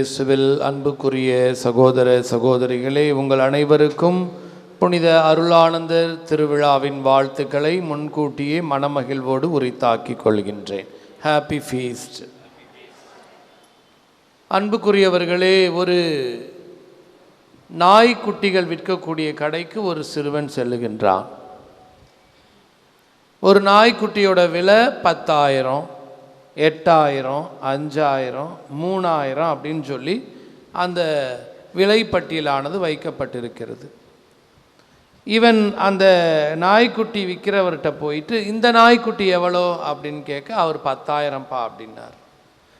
இயேசுவில் அன்புக்குரிய சகோதர சகோதரிகளே உங்கள் அனைவருக்கும் புனித அருளானந்தர் திருவிழாவின் வாழ்த்துக்களை முன்கூட்டியே மனமகிழ்வோடு உரித்தாக்கிக் கொள்கின்றேன். ஹாப்பி ஃபீஸ்ட் அன்புக்குரியவர்களே ஒரு நாய்க்குட்டிகள் விற்கக்கூடிய கடைக்கு ஒரு சிறுவன் செல்லுகின்றான். ஒரு நாய்க்குட்டியோட விலை பத்தாயிரம். எட்டாயிரம் அஞ்சாயிரம் மூணாயிரம் அப்படின்னு சொல்லி அந்த விலைப்பட்டியலானது வைக்கப்பட்டிருக்கிறது. இவன் அந்த நாய்க்குட்டி விற்கிறவர்கிட்ட போயிட்டு இந்த நாய்க்குட்டி எவ்வளோ? அப்படின்னு கேட்க அவர் பத்தாயிரம்ப்பா அப்படின்னார்.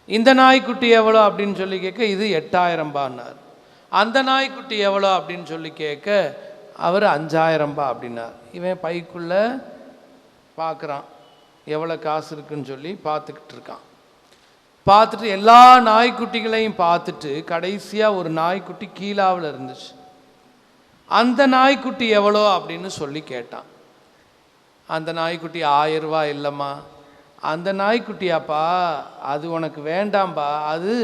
இந்த நாய்க்குட்டி எவ்வளோ? அப்படின்னு சொல்லி கேட்க இது எட்டாயிரம்பான்னார் அந்த நாய்க்குட்டி எவ்வளோ? அப்படின்னு சொல்லி கேட்க அவர் அஞ்சாயிரம்பா அப்படின்னார். இவன் பைக்குள்ளே பார்க்குறான் எவ்வளோ காசு இருக்குன்னு சொல்லி பார்த்துக்கிட்டு இருக்கான். பார்த்துட்டு எல்லா நாய்க்குட்டிகளையும் பார்த்துட்டு கடைசியாக ஒரு நாய்க்குட்டி கீழாவில் இருந்துச்சு. அந்த நாய்க்குட்டி எவ்வளோ அப்படின்னு சொல்லி கேட்டான். அந்த நாய்க்குட்டி ஆயிரரூவா இல்லைம்மா. அந்த நாய்க்குட்டியாப்பா அது உனக்கு வேண்டாம்பா. அது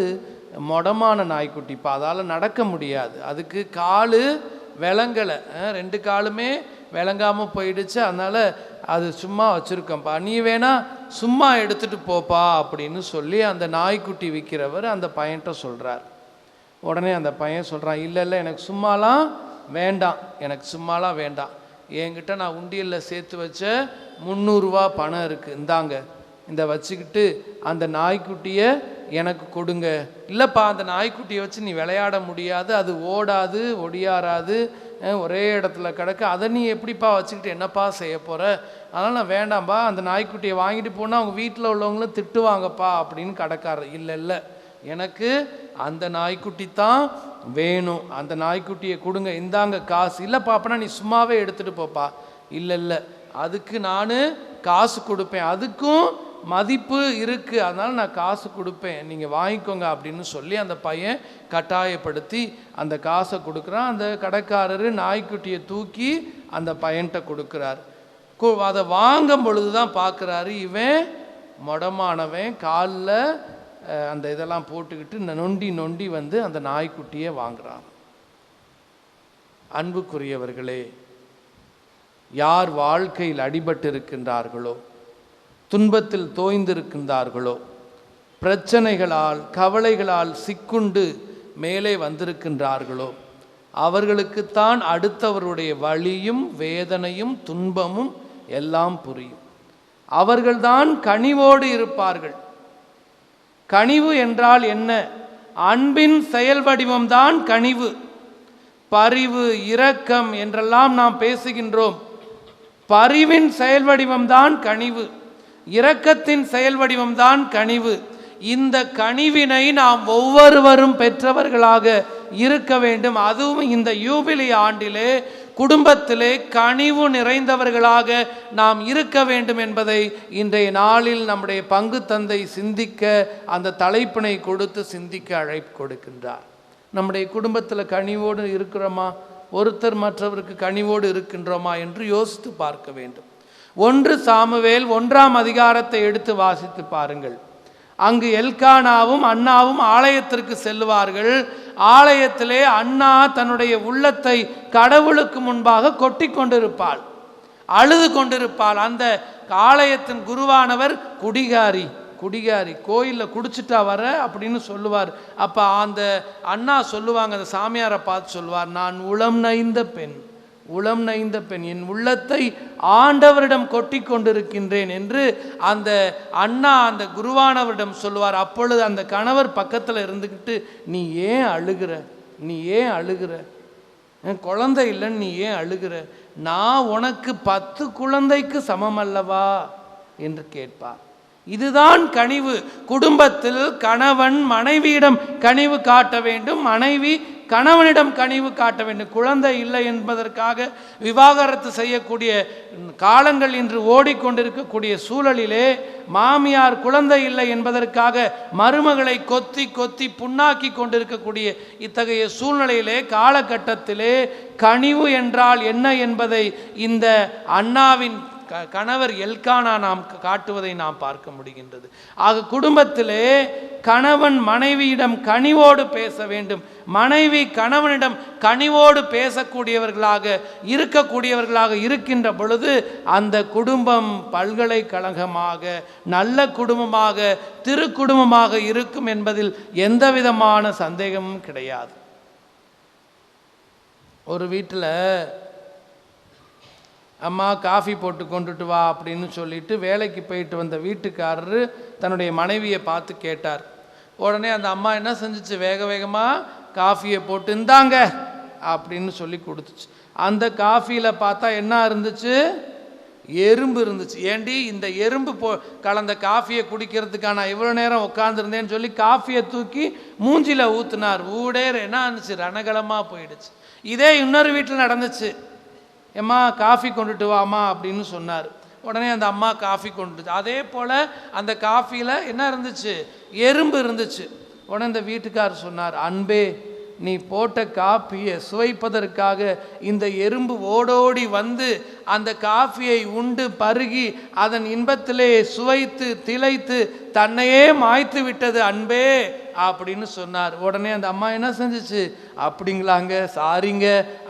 மொடமான நாய்க்குட்டிப்பா. அதால் நடக்க முடியாது. அதுக்கு கால் விளங்கலை. ரெண்டு காலுமே விளங்காமல் போயிடுச்சு. அதனால் அது சும்மா வச்சுருக்கேன்ப்பா நீ வேணால் சும்மா எடுத்துகிட்டு போப்பா அப்படின்னு சொல்லி அந்த நாய்க்குட்டி விற்கிறவர் அந்த பையன்கிட்ட சொல்கிறார் உடனே அந்த பையன் சொல்கிறான் இல்லை இல்லை எனக்கு சும்மாலாம் வேண்டாம். எனக்கு சும்மாலாம் வேண்டாம். என்கிட்ட நான் உண்டியலில் சேர்த்து வச்ச முந்நூறுரூவா பணம் இருக்குது இந்தாங்க. இந்த வச்சுக்கிட்டு அந்த நாய்க்குட்டியை எனக்கு கொடுங்க. இல்லைப்பா அந்த நாய்க்குட்டியை வச்சு நீ விளையாட முடியாது. அது ஓடாது ஒடியாராது ஒரே இடத்துல கிடக்கு. அதை நீ எப்படிப்பா வச்சுக்கிட்டு என்னப்பா செய்ய போகிற அதனால் நான் வேண்டாம்ப்பா அந்த நாய்க்குட்டியை வாங்கிட்டு போனால் அவங்க வீட்டில் உள்ளவங்களும் திட்டுவாங்கப்பா அப்படின்னு கிடக்காரு. இல்லை இல்லை. எனக்கு அந்த நாய்க்குட்டி தான் வேணும். அந்த நாய்க்குட்டியை கொடுங்க. இந்தாங்க காசு. இல்லைப்பா அப்படின்னா நீ சும்மாவே எடுத்துகிட்டு போப்பா. இல்லை இல்லை. அதுக்கு நான் காசு கொடுப்பேன். அதுக்கும் மதிப்பு இருக்குது அதனால் நான் காசு கொடுப்பேன் நீங்கள் வாங்கிக்கோங்க அப்படின்னு சொல்லி அந்த பையன் கட்டாயப்படுத்தி அந்த காசை கொடுக்குறான். அந்த கடைக்காரர் நாய்க்குட்டியை தூக்கி அந்த பையன்கிட்ட கொடுக்குறார். அதை வாங்கும் பொழுது தான் பார்க்குறாரு இவன் மொடமானவன் காலில் அந்த இதெல்லாம் போட்டுக்கிட்டு நொண்டி நொண்டி வந்து அந்த நாய்க்குட்டியை வாங்குறான். அன்புக்குரியவர்களே யார் வாழ்க்கையில் அடிபட்டு இருக்கின்றார்களோ துன்பத்தில் தோய்ந்திருக்கின்றார்களோ? பிரச்சனைகளால் கவலைகளால் சிக்குண்டு மேலே வந்திருக்கின்றார்களோ? அவர்களுக்குத்தான் அடுத்தவருடைய வழியும் வேதனையும் துன்பமும் எல்லாம் புரியும். அவர்கள்தான் கனிவோடு இருப்பார்கள். கனிவு என்றால் என்ன? அன்பின் செயல் வடிவம்தான் கனிவு. பரிவு இரக்கம் என்றெல்லாம் நாம் பேசுகின்றோம். பரிவின் செயல் வடிவம்தான் கனிவு. இரக்கத்தின் செயல் வடிவம்தான் கனிவு. இந்த கனிவினை நாம் ஒவ்வொருவரும் பெற்றவர்களாக இருக்க வேண்டும். அதுவும் இந்த யூபிலி ஆண்டிலே குடும்பத்திலே கனிவு நிறைந்தவர்களாக நாம் இருக்க வேண்டும் என்பதை இன்றைய நாளில் நம்முடைய பங்கு தந்தை சிந்திக்க அந்த தலைப்பினை கொடுத்து சிந்திக்க அழைப்பு கொடுக்கின்றார். நம்முடைய குடும்பத்தில் கனிவோடு இருக்கிறோமா? ஒருத்தர் மற்றவருக்கு கனிவோடு இருக்கின்றோமா என்று யோசித்து பார்க்க வேண்டும். ஒன்று சாமுவேல் ஒன்றாம் அதிகாரத்தை எடுத்து வாசித்து பாருங்கள். அங்கு எல்கானாவும் அண்ணாவும் ஆலயத்திற்கு செல்லுவார்கள். ஆலயத்திலே அண்ணா தன்னுடைய உள்ளத்தை கடவுளுக்கு முன்பாக கொட்டி கொண்டிருப்பாள். அழுது கொண்டிருப்பாள். அந்த ஆலயத்தின் குருவானவர் குடிகாரி குடிகாரி கோயிலில் குடிச்சிட்டா வர அப்படின்னு சொல்லுவார். அப்போ அந்த அண்ணா சொல்லுவாங்க அந்த சாமியாரை பார்த்து சொல்லுவார் நான் உளம் நைந்த பெண். உளம் நைந்த பெண் என் உள்ளத்தை ஆண்டவரிடம் கொட்டி கொண்டிருக்கின்றேன் என்று அந்த அண்ணா அந்த குருவானவரிடம் சொல்லுவார். அப்பொழுது அந்த கணவர் பக்கத்தில் இருந்துக்கிட்டு நீ ஏன் அழுகிற? நீ ஏன் அழுகிற? என் குழந்தை இல்லைன்னு நீ ஏன் அழுகிற? நான் உனக்கு பத்து குழந்தைக்கு சமம் அல்லவா? என்று கேட்பார். இதுதான் கனிவு. குடும்பத்தில் கணவன் மனைவியிடம் கனிவு காட்ட வேண்டும். மனைவி கணவனிடம் கனிவு காட்ட வேண்டும். குழந்தை இல்லை என்பதற்காக விவாகரத்து செய்யக்கூடிய காலங்கள் இன்று ஓடிக்கொண்டிருக்கக்கூடிய சூழலிலே மாமியார் குழந்தை இல்லை என்பதற்காக மருமகளை கொத்தி கொத்தி புண்ணாக்கி கொண்டிருக்கக்கூடிய இத்தகைய சூழ்நிலையிலே காலகட்டத்திலே கனிவு என்றால் என்ன என்பதை இந்த அண்ணாவின் க கணவர் எல்கானா நாம் காட்டுவதை நாம் பார்க்க முடிகின்றது. ஆக குடும்பத்திலே கணவன் மனைவியிடம் கனிவோடு பேச வேண்டும். மனைவி கணவனிடம் கனிவோடு பேசக்கூடியவர்களாக இருக்கக்கூடியவர்களாக இருக்கின்ற பொழுது அந்த குடும்பம் பல்கலைக்கழகமாக நல்ல குடும்பமாக திருக்குடும்பமாக இருக்கும் என்பதில் எந்த விதமான சந்தேகமும் கிடையாது. ஒரு வீட்டில் அம்மா காஃபி போட்டு கொண்டுட்டு வா அப்படின்னு சொல்லிட்டு வேலைக்கு போயிட்டு வந்த வீட்டுக்காரரு தன்னுடைய மனைவியை பார்த்து கேட்டார். உடனே அந்த அம்மா என்ன செஞ்சிச்சு? வேக வேகமாக காஃபியை போட்டு இருந்தாங்க அப்படின்னு சொல்லி கொடுத்துச்சு. அந்த காஃபியில் பார்த்தா என்ன இருந்துச்சு? எறும்பு இருந்துச்சு. ஏண்டி இந்த எறும்பு போ கலந்த காஃபியை குடிக்கிறதுக்கான நான் இவ்வளோ நேரம் உட்காந்துருந்தேன்னு சொல்லி காஃபியை தூக்கி மூஞ்சியில் ஊற்றுனார் ஊடேர் என்ன இருந்துச்சு ரணகலமாக போயிடுச்சு. இதே இன்னொரு வீட்டில் நடந்துச்சு. எம்மா காஃபி கொண்டுட்டு வாமா அப்படின்னு சொன்னார். உடனே அந்த அம்மா காஃபி கொண்டுட்டு அதே போல் அந்த காஃபியில் என்ன இருந்துச்சு? எறும்பு இருந்துச்சு. உடனே இந்த வீட்டுக்காரர் சொன்னார் அன்பே நீ போட்ட காஃபியை சுவைப்பதற்காக இந்த எறும்பு ஓடோடி வந்து அந்த காஃபியை உண்டு பருகி அதன் இன்பத்திலே சுவைத்து திளைத்து தன்னையே மாய்த்து விட்டது அன்பே. அப்படின்னு சொன்னார். உடனே அந்த அம்மா என்ன செஞ்சுச்சு? அப்படிங்களாங்க சாரிங்க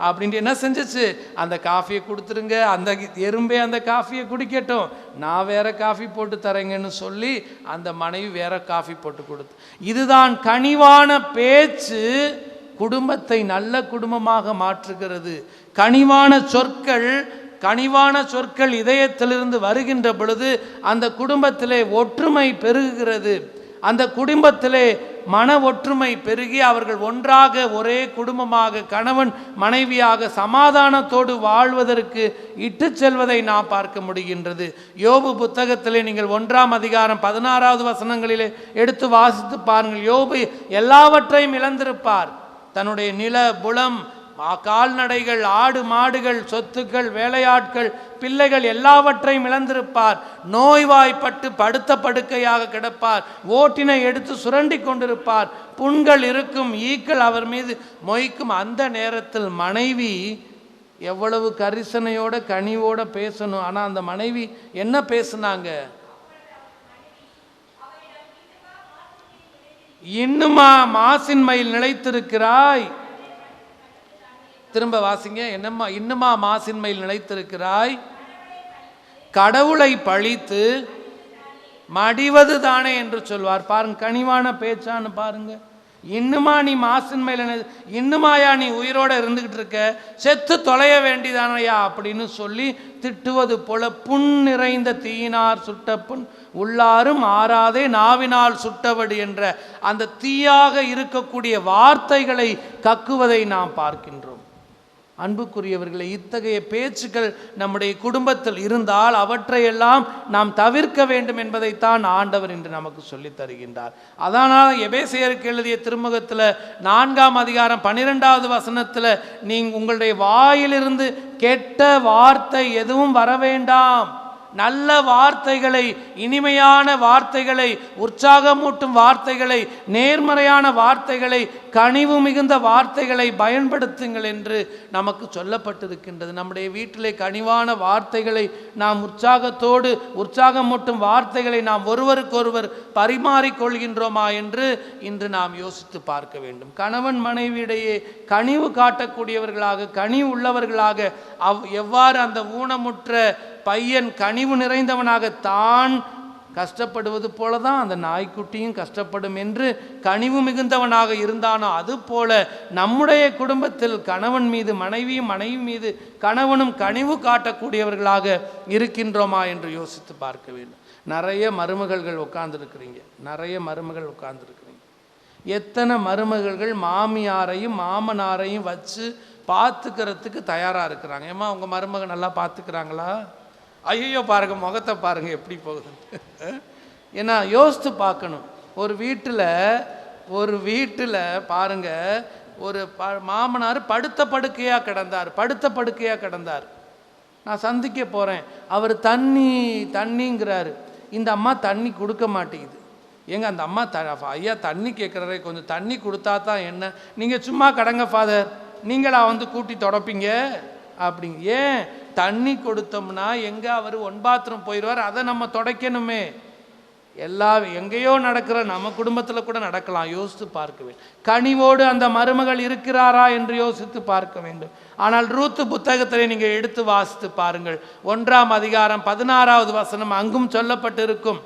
அப்படின்ட்டு என்ன செஞ்சுச்சு? அந்த காஃபியை கொடுத்துருங்க அந்த எறும்பே அந்த காஃபியை குடிக்கட்டும். நான் வேற காஃபி போட்டு தரேங்கன்னு சொல்லி அந்த மனைவி வேற காஃபி போட்டு கொடுத்து. இதுதான் கனிவான பேச்சு குடும்பத்தை நல்ல குடும்பமாக மாற்றுகிறது. கனிவான சொற்கள் கனிவான சொற்கள் இதயத்திலிருந்து வருகின்ற பொழுது அந்த குடும்பத்திலே ஒற்றுமை பெருகுகிறது. அந்த குடும்பத்திலே மன ஒற்றுமை பெருகி அவர்கள் ஒன்றாக ஒரே குடும்பமாக கணவன் மனைவியாக சமாதானத்தோடு வாழ்வதற்கு இட்டு செல்வதை நாம் பார்க்க முடிகின்றது. யோபு புத்தகத்திலே நீங்கள் ஒன்றாம் அதிகாரம் பதினாறாவது வசனங்களிலே எடுத்து வாசித்து பாருங்கள். யோபு எல்லாவற்றையும் இழந்திருப்பார். தன்னுடைய நில புலம் கால்நடைகள் ஆடு மாடுகள் சொத்துக்கள் வேலையாட்கள் பிள்ளைகள் எல்லாவற்றையும் இழந்திருப்பார். நோய்வாய்ப்பட்டு படுத்த படுக்கையாக கிடப்பார். ஓட்டினை எடுத்து சுரண்டி கொண்டிருப்பார். புண்கள் இருக்கும் ஈக்கள் அவர் மீது மொய்க்கும். அந்த நேரத்தில் மனைவி எவ்வளவு கரிசனையோட கனிவோட பேசணும். ஆனால் அந்த மனைவி என்ன பேசுனாங்க? இன்னுமா மாசின் மயில் நிலைத்திருக்கிறாய்? திரும்ப வாசிங்க. என்னம்மா இன்னுமா மாசின்மையில் நிலைத்திருக்கிறாய்? கடவுளை பழித்து மடிவது தானே என்று சொல்வார். பாருங்க கனிவான பேச்சான்னு பாருங்க. இன்னுமா நீ மாசின்மையில் இன்னுமாயா நீ உயிரோட இருந்துகிட்டு இருக்க? செத்து தொலைய வேண்டிதானையா? அப்படின்னு சொல்லி திட்டுவது போல புண் நிறைந்த தீயினார் சுட்ட புண் உள்ளாரும் ஆறாதே நாவினால் சுட்டவடு என்ற அந்த தீயாக இருக்கக்கூடிய வார்த்தைகளை கக்குவதை நாம் பார்க்கின்றோம். அன்புக்குரியவர்களே இத்தகைய பேச்சுக்கள் நம்முடைய குடும்பத்தில் இருந்தால் அவற்றையெல்லாம் நாம் தவிர்க்க வேண்டும் என்பதைத்தான் ஆண்டவர் என்று நமக்கு சொல்லித் தருகின்றார். அதனால் எபேசியருக்கு எழுதிய திருமுகத்தில் நான்காம் அதிகாரம் பன்னிரெண்டாவது வசனத்தில் நீங்கள் உங்களுடைய வாயிலிருந்து கெட்ட வார்த்தை எதுவும் வர வேண்டாம். நல்ல வார்த்தைகளை இனிமையான வார்த்தைகளை உற்சாகமூட்டும் வார்த்தைகளை நேர்மறையான வார்த்தைகளை கனிவு மிகுந்த வார்த்தைகளை பயன்படுத்துங்கள் என்று நமக்கு சொல்லப்பட்டிருக்கின்றது. நம்முடைய வீட்டிலே கனிவான வார்த்தைகளை நாம் உற்சாகத்தோடு உற்சாகமூட்டும் வார்த்தைகளை நாம் ஒருவருக்கொருவர் பரிமாறிக்கொள்கின்றோமா என்று இன்று நாம் யோசித்து பார்க்க வேண்டும். கணவன் மனைவியிடையே கனிவு காட்டக்கூடியவர்களாக கனிவு உள்ளவர்களாக அவ் எவ்வாறு அந்த ஊனமுற்ற பையன் கனிவு நிறைந்தவனாக தான் கஷ்டப்படுவது போல தான் அந்த நாய்க்குட்டியும் கஷ்டப்படும் என்று கனிவு மிகுந்தவனாக இருந்தானோ அதுபோல நம்முடைய குடும்பத்தில் கணவன் மீது மனைவியும் மனைவி மீது கணவனும் கனிவு காட்டக்கூடியவர்களாக இருக்கின்றோமா என்று யோசித்து பார்க்க வேண்டும். நிறைய மருமகள்கள் உட்கார்ந்துருக்கிறீங்க. நிறைய மருமகள் உட்கார்ந்துருக்கிறீங்க. எத்தனை மருமகள்கள் மாமியாரையும் மாமனாரையும் வச்சு பார்த்துக்கிறதுக்கு தயாராக இருக்கிறாங்க. ஏம்மா உங்கள் மருமகன் நல்லா பார்த்துக்கிறாங்களா? ஐயோ பாருங்க முகத்தை பாருங்க எப்படி போகுது? ஏன்னா யோசித்து பார்க்கணும். ஒரு வீட்டில் ஒரு வீட்டில் பாருங்க ஒரு ப மாமனார் படுத்த படுக்கையாக கிடந்தார் படுத்த படுக்கையாக கிடந்தார். நான் சந்திக்க போகிறேன் அவர் தண்ணி தண்ணிங்கிறாரு. இந்த அம்மா தண்ணி கொடுக்க மாட்டேங்குது. ஏங்க அந்த அம்மா த ஐயா தண்ணி கேட்குறாரே கொஞ்சம் தண்ணி கொடுத்தா தான் என்ன? நீங்கள் சும்மா கடங்க ஃபாதர். நீங்களா வந்து கூட்டி தொடப்பீங்க? அப்படிங்க. ஏன்? தண்ணி கொடுத்தோம்னா எங்கே அவர் ஒன் பாத்ரூம் போயிடுவார் அதை நம்ம துடைக்கணுமே. எல்லா எங்கேயோ நடக்கிற நம்ம குடும்பத்தில் கூட நடக்கலாம். யோசித்து பார்க்க வேண்டும். கனிவோடு அந்த மருமகள் இருக்கிறாரா என்று யோசித்து பார்க்க வேண்டும். ஆனால் ரூத்து புத்தகத்தில் நீங்கள் எடுத்து வாசித்து பாருங்கள். ஒன்றாம் அதிகாரம் பதினாறாவது வசனம் அங்கும் சொல்லப்பட்டிருக்கும்.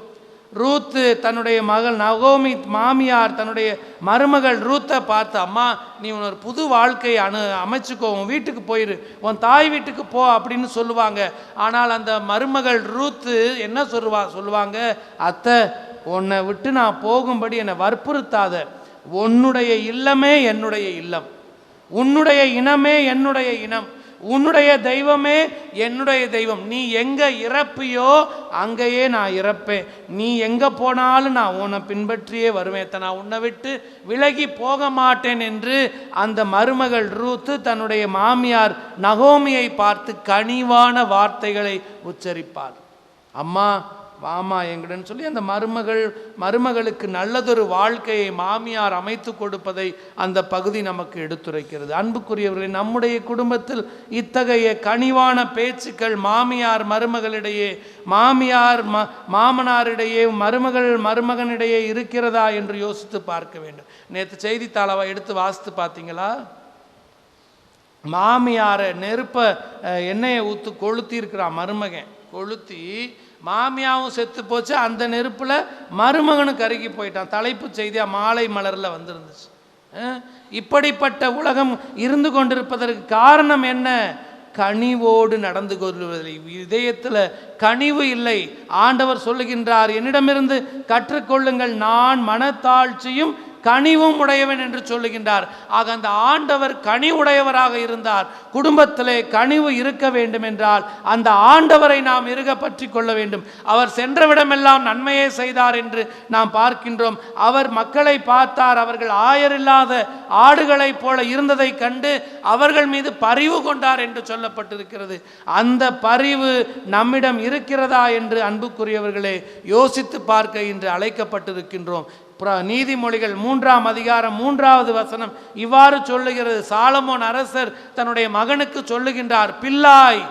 ரூத்து தன்னுடைய மகள் நகோமி மாமியார் தன்னுடைய மருமகள் ரூத்தை பார்த்து அம்மா நீ ஒரு புது வாழ்க்கையை அனு அமைச்சுக்கோ உன் வீட்டுக்கு போயிரு உன் தாய் வீட்டுக்கு போ அப்படின்னு சொல்லுவாங்க. ஆனால் அந்த மருமகள் ரூத்து என்ன சொல்லுவா சொல்லுவாங்க அத்தை உன்னை விட்டு நான் போகும்படி என்னை வற்புறுத்தாத. உன்னுடைய இல்லமே என்னுடைய இல்லம். உன்னுடைய இனமே என்னுடைய இனம். உன்னுடைய தெய்வமே என்னுடைய தெய்வம். நீ எங்கே இறப்பியோ அங்கேயே நான் இறப்பேன். நீ எங்கே போனாலும் நான் உன்னை பின்பற்றியே வருவேன். நான் உன்னை விட்டு விலகி போக மாட்டேன் என்று அந்த மருமகள் ரூத்து தன்னுடைய மாமியார் நகோமியை பார்த்து கனிவான வார்த்தைகளை உச்சரிப்பார். அம்மா வாமா எங்கடன்னு சொல்லி அந்த மருமகள் மருமகளுக்கு நல்லதொரு வாழ்க்கையை மாமியார் அமைத்து கொடுப்பதை அந்த பகுதி நமக்கு எடுத்துரைக்கிறது. அன்புக்குரியவர்களே நம்முடைய குடும்பத்தில் இத்தகைய கனிவான பேச்சுக்கள் மாமியார் மருமகளிடையே மாமியார் ம மாமனாரிடையே மருமகள் மருமகனிடையே இருக்கிறதா என்று யோசித்து பார்க்க வேண்டும். நேற்று செய்தித்தாளவை எடுத்து வாசித்து பார்த்தீங்களா? மாமியாரை நெருப்பை எண்ணெயை ஊற்று கொளுத்தி இருக்கிறான் மருமகன். கொளுத்தி மாமியாவும் செத்து போச்சு. அந்த நெருப்பில் மருமகனும் கருகி போயிட்டான். தலைப்பு செய்தியாக மாலை மலரில் வந்திருந்துச்சு. இப்படிப்பட்ட உலகம் இருந்து கொண்டிருப்பதற்கு காரணம் என்ன? கனிவோடு நடந்து கொள்வதில்லை. இதயத்தில் கனிவு இல்லை. ஆண்டவர் சொல்லுகின்றார் என்னிடமிருந்து கற்றுக்கொள்ளுங்கள். நான் மனத்தாழ்ச்சியும் கனிவும் உடையவன் என்று சொல்லுகின்றார். ஆக அந்த ஆண்டவர் கனி உடையவராக இருந்தார். குடும்பத்திலே கனிவு இருக்க வேண்டும் என்றால் அந்த ஆண்டவரை நாம் இருக பற்றி கொள்ள வேண்டும். அவர் சென்றவிடமெல்லாம் நன்மையே செய்தார் என்று நாம் பார்க்கின்றோம். அவர் மக்களை பார்த்தார். அவர்கள் ஆயரில்லாத ஆடுகளைப் போல இருந்ததை கண்டு அவர்கள் மீது பரிவு கொண்டார் என்று சொல்லப்பட்டிருக்கிறது. அந்த பரிவு நம்மிடம் இருக்கிறதா என்று அன்புக்குரியவர்களே யோசித்து பார்க்க இன்று அழைக்கப்பட்டிருக்கின்றோம். நீதிமொழிகள் மூன்றாம் அதிகாரம் மூன்றாவது வசனம் இவ்வாறு சொல்லுகிறது. சாலமோன் அரசர் தன்னுடைய மகனுக்கு சொல்லுகின்றார் பில்லாய்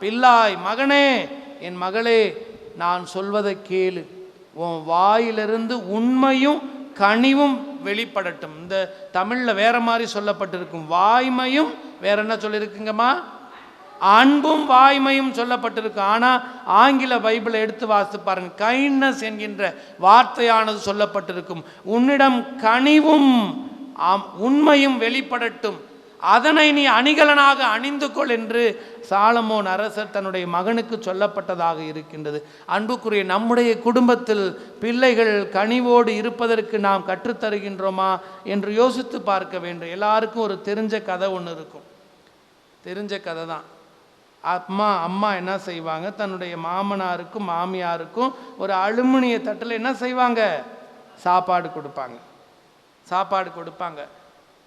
பில்லாய் மகனே என் மகளே நான் சொல்வதை கேளு. உன் வாயிலிருந்து உண்மையும் கனிவும் வெளிப்படட்டும். இந்த தமிழில் வேற மாதிரி சொல்லப்பட்டிருக்கும். வாய்மையும் வேற என்ன சொல்லியிருக்குங்கம்மா அன்பும் வாய்மையும் சொல்லப்பட்டிருக்கு. ஆனால் ஆங்கில பைபிளை எடுத்து வாசித்து பாருங்கள் கைண்ட்னஸ் என்கின்ற வார்த்தையானது சொல்லப்பட்டிருக்கும். உன்னிடம் கனிவும் உண்மையும் வெளிப்படட்டும். அதனை நீ அணிகலனாக அணிந்து கொள் என்று சாலமோன் அரசர் தன்னுடைய மகனுக்கு சொல்லப்பட்டதாக இருக்கின்றது. அன்புக்குரிய நம்முடைய குடும்பத்தில் பிள்ளைகள் கனிவோடு இருப்பதற்கு நாம் கற்றுத்தருகின்றோமா என்று யோசித்து பார்க்க வேண்டும். எல்லாருக்கும் ஒரு தெரிஞ்ச கதை ஒன்று இருக்கும். தெரிஞ்ச கதை தான். அம்மா அம்மா என்ன செய்வாங்க? தன்னுடைய மாமனாருக்கும் மாமியாருக்கும் ஒரு அலுமினிய தட்டில் என்ன செய்வாங்க? சாப்பாடு கொடுப்பாங்க. சாப்பாடு கொடுப்பாங்க.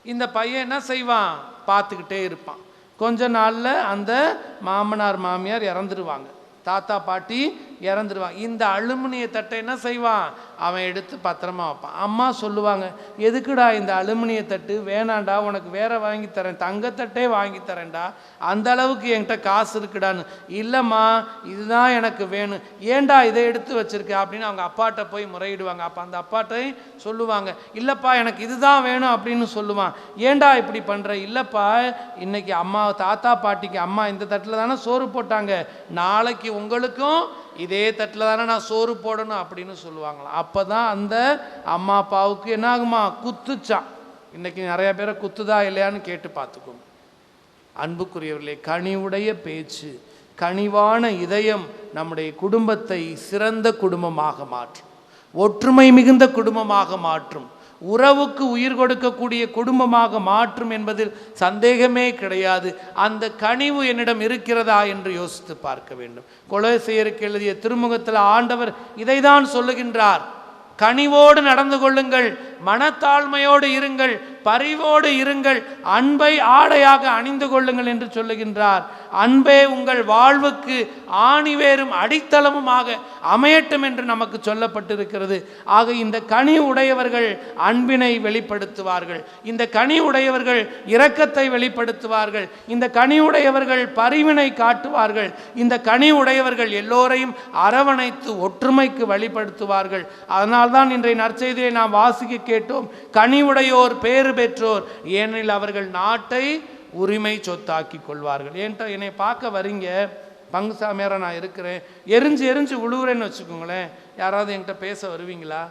இந்த பையன் என்ன செய்வான்? பார்த்துக்கிட்டே இருப்பான். கொஞ்ச நாளில் அந்த மாமனார் மாமியார் இறந்துருவாங்க. தாத்தா பாட்டி இறந்துடுவான் இந்த அலுமினிய தட்டை என்ன செய்வான்? அவன் எடுத்து பத்திரமா வைப்பான். அம்மா சொல்லுவாங்க எதுக்குடா இந்த அலுமினிய தட்டு? வேணாண்டா உனக்கு வேற வாங்கி தரேன். தங்கத்தட்டே வாங்கி தரேன்டா. அந்த அளவுக்கு என்கிட்ட காசு இருக்குடான்னு. இல்லைம்மா இதுதான் எனக்கு வேணும். ஏன்டா இதை எடுத்து வச்சிருக்க? அப்படின்னு அவங்க அப்பாட்ட போய் முறையிடுவாங்க. அப்போ அந்த அப்பாட்டையும் சொல்லுவாங்க இல்லைப்பா எனக்கு இதுதான் வேணும் அப்படின்னு சொல்லுவான். ஏன்டா இப்படி பண்ணுற இல்லைப்பா இன்னைக்கு அம்மா தாத்தா பாட்டிக்கு அம்மா இந்த தட்டில் தானே சோறு போட்டாங்க. நாளைக்கு உங்களுக்கும் இதே தட்டில் தானே நான் சோறு போடணும் அப்படின்னு சொல்லுவாங்களாம் அப்போ தான் அந்த அம்மா அப்பாவுக்கு என்ன ஆகுமா? குத்துச்சான். இன்றைக்கி நிறையா பேரை குத்துதா இல்லையான்னு கேட்டு பார்த்துக்கோங்க. அன்புக்குரியவர்களே கனிவுடைய பேச்சு கனிவான இதயம் நம்முடைய குடும்பத்தை சிறந்த குடும்பமாக மாற்றும். ஒற்றுமை மிகுந்த குடும்பமாக மாற்றும். உறவுக்கு உயிர் கொடுக்கக்கூடிய குடும்பமாக மாற்றும் என்பதில் சந்தேகமே கிடையாது. அந்த கனிவு என்னிடம் இருக்கிறதா என்று யோசித்து பார்க்க வேண்டும். கொலோசையருக்கு எழுதிய திருமுகத்தில் ஆண்டவர் இதைதான் சொல்லுகின்றார். கனிவோடு நடந்து கொள்ளுங்கள் மனத்தாழ்மையோடு இருங்கள் பரிவோடு இருங்கள் அன்பை ஆடையாக அணிந்து கொள்ளுங்கள் என்று சொல்லுகின்றார். அன்பே உங்கள் வாழ்வுக்கு ஆணிவேரும் அடித்தளமுமாக அமையட்டும் என்று நமக்கு சொல்லப்பட்டிருக்கிறது. ஆக இந்த கனி உடையவர்கள் அன்பினை வெளிப்படுத்துவார்கள். இந்த கனி உடையவர்கள் இரக்கத்தை வெளிப்படுத்துவார்கள். இந்த கனி உடையவர்கள் பரிவினை காட்டுவார்கள். இந்த கனி உடையவர்கள் எல்லோரையும் அரவணைத்து ஒற்றுமைக்கு வழிபடுத்துவார்கள் அதனால்தான் இன்றைய நற்செய்தியை நாம் வாசிக்க கேட்டோம். கனி உடையோர் பேறு பெற்றோர். ஏனெனில் அவர்கள் நாட்டை உரிமை சொத்தாக்கி கொள்வார்கள். ஏன்ட்ட என்னை பார்க்க வரீங்க? பங்கு சாமியாரா நான் இருக்கிறேன். எரிஞ்சு எரிஞ்சு உழுவுறேன்னு வச்சுக்கோங்களேன். யாராவது என்கிட்ட பேச வருவீங்களா?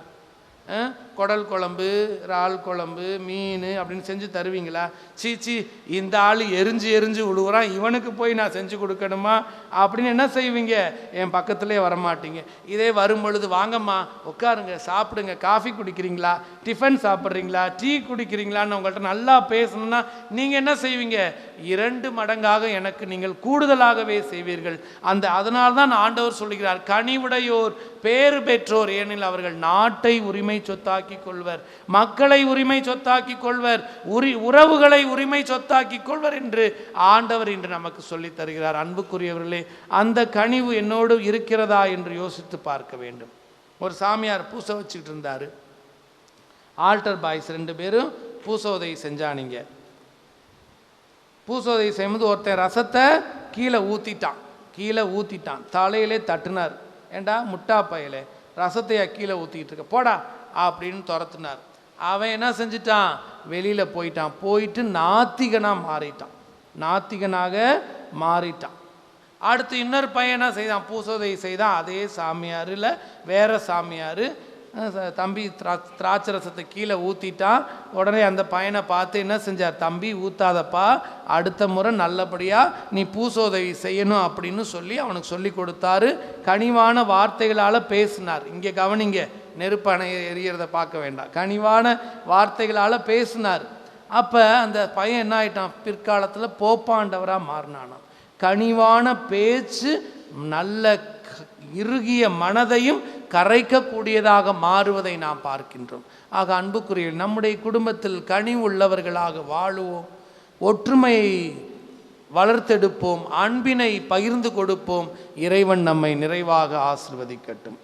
ஆ? குடல் குழம்பு இறால் குழம்பு மீன் அப்படின்னு செஞ்சு தருவீங்களா? சீச்சி இந்த ஆள் எரிஞ்சு எரிஞ்சு விழுவுறான் இவனுக்கு போய் நான் செஞ்சு கொடுக்கணுமா? அப்படின்னு என்ன செய்வீங்க? என் பக்கத்துலேயே வரமாட்டீங்க. இதே வரும் பொழுது வாங்கம்மா உட்காருங்க சாப்பிடுங்க காஃபி குடிக்கிறீங்களா? டிஃபன் சாப்பிட்றீங்களா? டீ குடிக்கிறீங்களான்னு உங்கள்கிட்ட நல்லா பேசணும்னா நீங்கள் என்ன செய்வீங்க? இரண்டு மடங்காக எனக்கு நீங்கள் கூடுதலாகவே செய்வீர்கள். அந்த அதனால் தான் ஆண்டவர் சொல்லுகிறார் கனிவுடையோர் பேறு பெற்றோர். ஏனெனில் அவர்கள் நாட்டை உரிமை சொத்தாக்கி கொள்வர் மக்களை உரிமை சொத்தாக்கி கொள்வர் உரி உறவுகளை உரிமை சொத்தாக்கி கொள்வர் என்று ஆண்டவர் இன்று நமக்கு சொல்லித் தருகிறார். அன்புக்குரியவர்களே அந்த கனிவு என்னோடு இருக்கிறதா என்று யோசித்து பார்க்க வேண்டும். ஒரு சாமியார் பூசை வச்சுக்கிட்டு இருந்தார். ஆல்டர் பாய்ஸ் ரெண்டு பேரும் பூச உதவி செஞ்சானிங்க. பூசோதை செய்யும்போது ஒருத்தன் ரசத்தை கீழே ஊற்றிட்டான் கீழே ஊற்றிட்டான் தலையிலே தட்டுனார். ஏண்டா முட்டா பையலே ரசத்தையா கீழே ஊற்றிக்கிட்டு இருக்க? போடா அப்படின்னு துரத்துனார். அவன் என்ன செஞ்சிட்டான்? வெளியில் போயிட்டான். போயிட்டு நாத்திகனாக மாறிட்டான். நாத்திகனாக மாறிட்டான். அடுத்து இன்னொரு பையன் என்ன செய்தான்? பூசோதவி செய்தான். அதே சாமியார் இல்லை வேற சாமியார் தம்பி திரா திராட்சரசத்தை கீழே ஊற்றிட்டான் உடனே அந்த பையனை பார்த்து என்ன செஞ்சார்? தம்பி ஊற்றாதப்பா அடுத்த முறை நல்லபடியாக நீ பூசோதவி செய்யணும் அப்படின்னு சொல்லி அவனுக்கு சொல்லி கொடுத்தாரு. கனிவான வார்த்தைகளால் பேசினார். இங்கே கவனிங்க நெருப்பணை எரியறதை பார்க்க வேண்டாம். கனிவான வார்த்தைகளால் பேசினார். அப்போ அந்த பையன் என்ன ஆயிட்டான்? பிற்காலத்தில் போப்பாண்டவராக மாறினானான் கனிவான பேச்சு நல்ல இறுகிய மனதையும் கரைக்கக்கூடியதாக மாறுவதை நாம் பார்க்கின்றோம். ஆக அன்புக்குரிய நம்முடைய குடும்பத்தில் கனி உள்ளவர்களாக வாழுவோம். ஒற்றுமையை வளர்த்தெடுப்போம். அன்பினை பகிர்ந்து கொடுப்போம். இறைவன் நம்மை நிறைவாக ஆசிர்வதிக்கட்டும்.